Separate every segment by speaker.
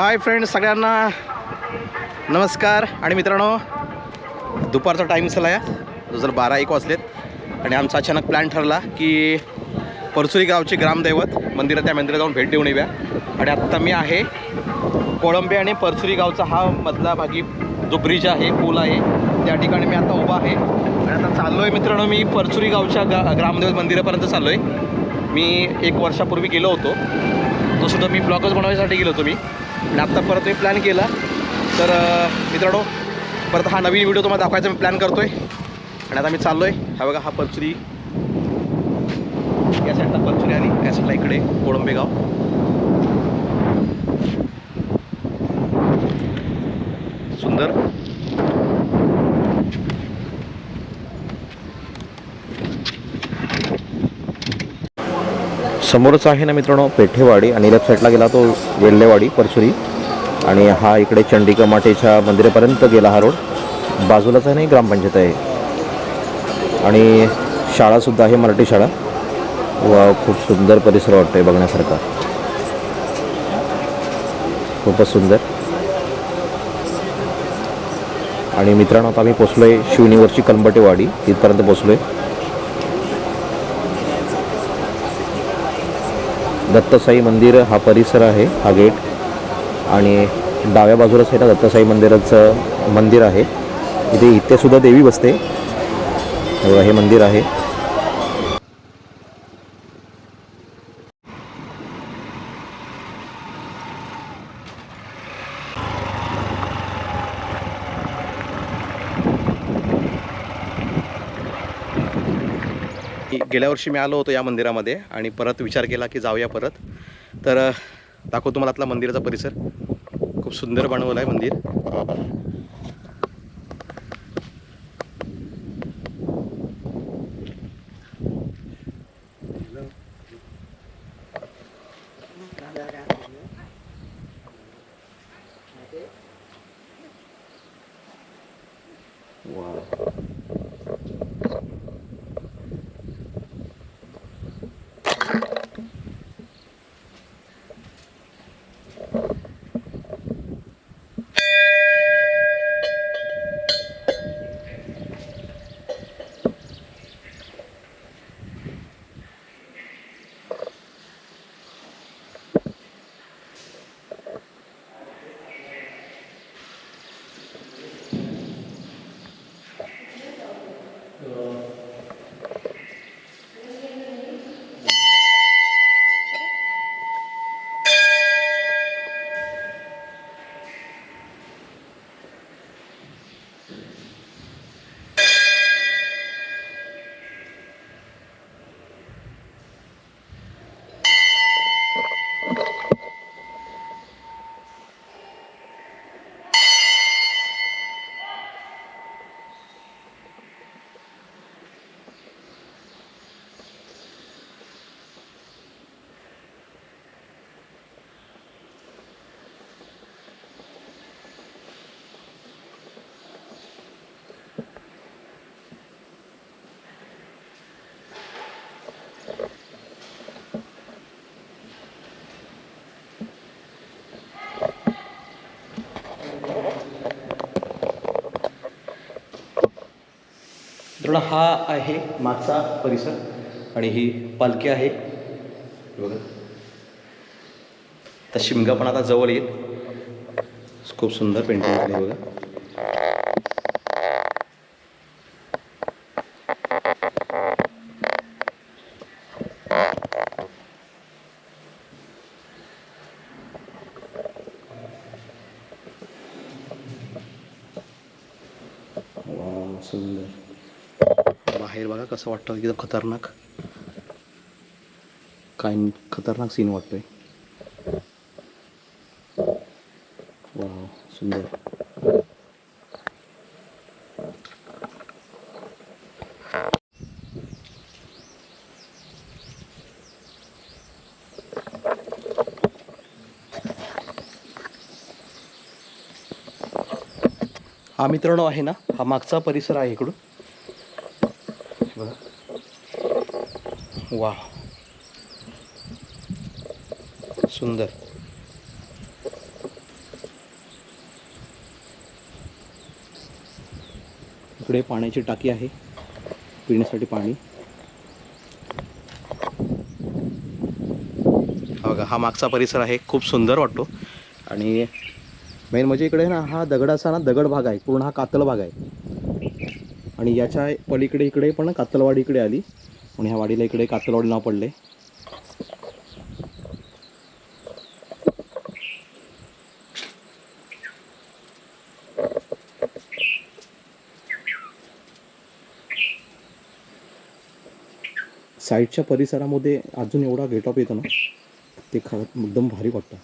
Speaker 1: Hi friend सगळ्यांना नमस्कार. आणि मित्रांनो दुपारचा टाईम झाला आहे जर बारा एक वाजलेत. आणि आमचा अचानक प्लॅन ठरला की परसुरी गावचे ग्रामदैवत मंदिरात त्या मंदिरात जाऊन भेट देऊन येऊया. आणि आत्ता मी आहे कोळंबे आणि परसुरी गावचा हा मधला भागी जो ब्रिज आहे पूल आहे त्या ठिकाणी मी आता उभा आहे. आणि आता चाललो आहे मित्रांनो मी परसुरी गावच्या गा ग्रामदैवत मंदिरापर्यंत चाललो आहे मी एक वर्षापूर्वी गेलो होतो. तो सुद्धा मी ब्लॉगच बनवायसाठी गेलो होतो मी. आणि आत्ता परत मी प्लॅन केला. तर मित्रांनो परत हा नवीन व्हिडिओ तुम्हाला दाखवायचा मी प्लॅन करतो आहे आणि आता मी चाललो आहे हा बघा हा परचुरी या साईडला परचुरी आली या साईडला इकडे कोळंबेगाव. सुंदर.
Speaker 2: समोरच आहे ना मित्रांनो पेठेवाडी आणि लेफ्ट साईडला गेला तो वेल्लेवाडी परसुरी आणि हा इकडे चंडिका मातेच्या मंदिरापर्यंत गेला हा रोड. बाजूलाच आहे ना ग्रामपंचायत आहे. आणि शाळासुद्धा आहे मराठी शाळा. व खूप सुंदर परिसर वाटतोय बघण्यासारखा. खूपच सुंदर. आणि मित्रांनो आता आम्ही पोचलो आहे शिवनीवरची कलंबटेवाडी. तिथपर्यंत पोचलो आहे दत्तसाई मंदिर हा परिसर आहे हा गेट. आणि डाव्या बाजूलाच आहे ना दत्तसाई मंदिराचं मंदिर आहे. इथे इथे सुद्धा देवी बसते. हे हे मंदिर आहे.
Speaker 1: गेल्या वर्षी मी आलो होतो या मंदिरामध्ये आणि परत विचार केला की जाऊया परत. तर दाखवतो तुम्हाला आतला मंदिराचा परिसर. खूप सुंदर बनवलं आहे मंदिर पूर्ण हा आहे मागचा परिसर आणि ही पालखी आहे. बघा. तर शिमगा पण आता जवळ येईल. खूप सुंदर पेंटिंग आहे बघा. सुंदर. बाहेर बघा कसं वाटतं. एकदम खतरनाक. काय खतरनाक सीन वाटतोय. वा सुंदर. हा मित्रांनो आहे ना हा मागचा परिसर आहे इकडून. बघा वा सुंदर. इकडे पाण्याची टाकी आहे. पिण्यासाठी पाणी. बघा हा मागचा परिसर आहे. खूप सुंदर वाटतो. आणि मेन म्हणजे इकडे ना हा दगडाचा ना दगड भाग आहे. पूर्ण हा कातळ भाग आहे. आणि याच्या पलीकडे इकडे पण कातलवाडी इकडे आली. आणि ह्या वाडीला इकडे कातलवाडी नाव पडले. साईडच्या परिसरामध्ये अजून एवढा गेटअप येतो ना ते खा एकदम भारी वाटतं.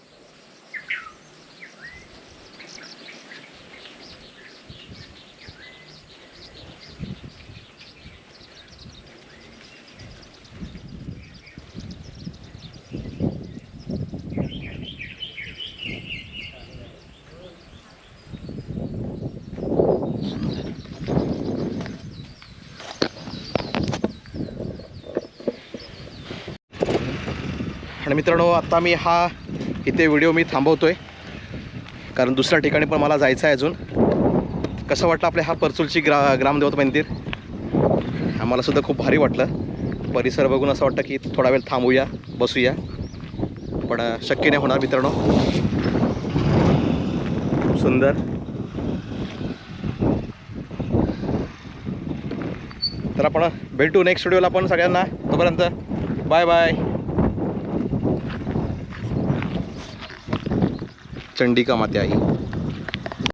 Speaker 1: आणि मित्रांनो आत्ता मी हा इथे व्हिडिओ मी थांबवतोय. कारण दुसऱ्या ठिकाणी पण मला जायचं आहे अजून. कसं वाटलं आपल्या हा परचुलची ग्रा ग्रामदेवत मंदिर? आम्हाला सुद्धा खूप भारी वाटलं. परिसर बघून असं वाटतं की थोडा वेळ थांबूया बसूया. पण शक्य नाही होणार मित्रांनो. खूप सुंदर. तर आपण भेटू नेक्स्ट व्हिडिओला पण सगळ्यांना. तोपर्यंत बाय बाय चंडिका माते आहे.